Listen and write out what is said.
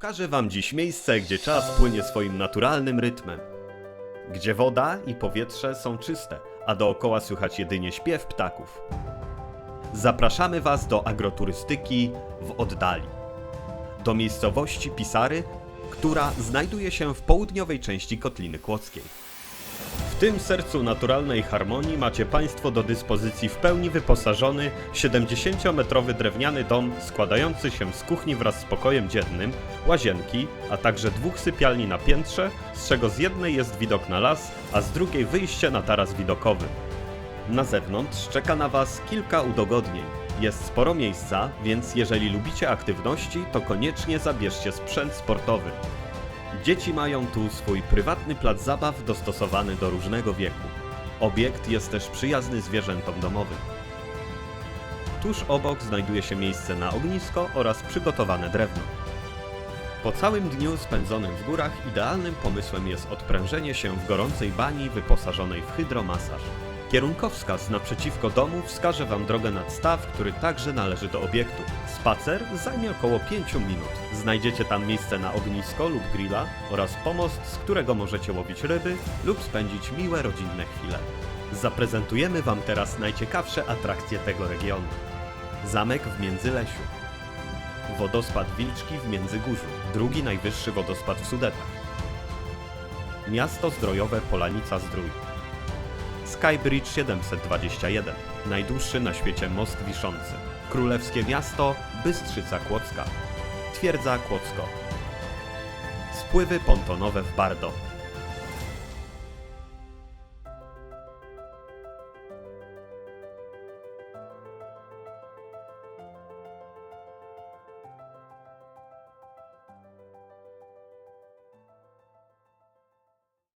Pokażę wam dziś miejsce, gdzie czas płynie swoim naturalnym rytmem. Gdzie woda i powietrze są czyste, a dookoła słychać jedynie śpiew ptaków. Zapraszamy was do agroturystyki w oddali. Do miejscowości Pisary, która znajduje się w południowej części Kotliny Kłodzkiej. W tym sercu naturalnej harmonii macie Państwo do dyspozycji w pełni wyposażony 70-metrowy drewniany dom składający się z kuchni wraz z pokojem dziennym, łazienki, a także dwóch sypialni na piętrze, z czego z jednej jest widok na las, a z drugiej wyjście na taras widokowy. Na zewnątrz czeka na Was kilka udogodnień. Jest sporo miejsca, więc jeżeli lubicie aktywności, to koniecznie zabierzcie sprzęt sportowy. Dzieci mają tu swój prywatny plac zabaw dostosowany do różnego wieku. Obiekt jest też przyjazny zwierzętom domowym. Tuż obok znajduje się miejsce na ognisko oraz przygotowane drewno. Po całym dniu spędzonym w górach idealnym pomysłem jest odprężenie się w gorącej bani wyposażonej w hydromasaż. Kierunkowskaz naprzeciwko domu wskaże Wam drogę nad staw, który także należy do obiektu. Spacer zajmie około 5 minut. Znajdziecie tam miejsce na ognisko lub grilla oraz pomost, z którego możecie łowić ryby lub spędzić miłe rodzinne chwile. Zaprezentujemy Wam teraz najciekawsze atrakcje tego regionu. Zamek w Międzylesiu. Wodospad Wilczki w Międzygórzu, drugi najwyższy wodospad w Sudetach. Miasto zdrojowe Polanica Zdrój. Skybridge 721, najdłuższy na świecie most wiszący. Królewskie miasto Bystrzyca Kłodzka. Twierdza Kłodzko. Spływy pontonowe w Bardo.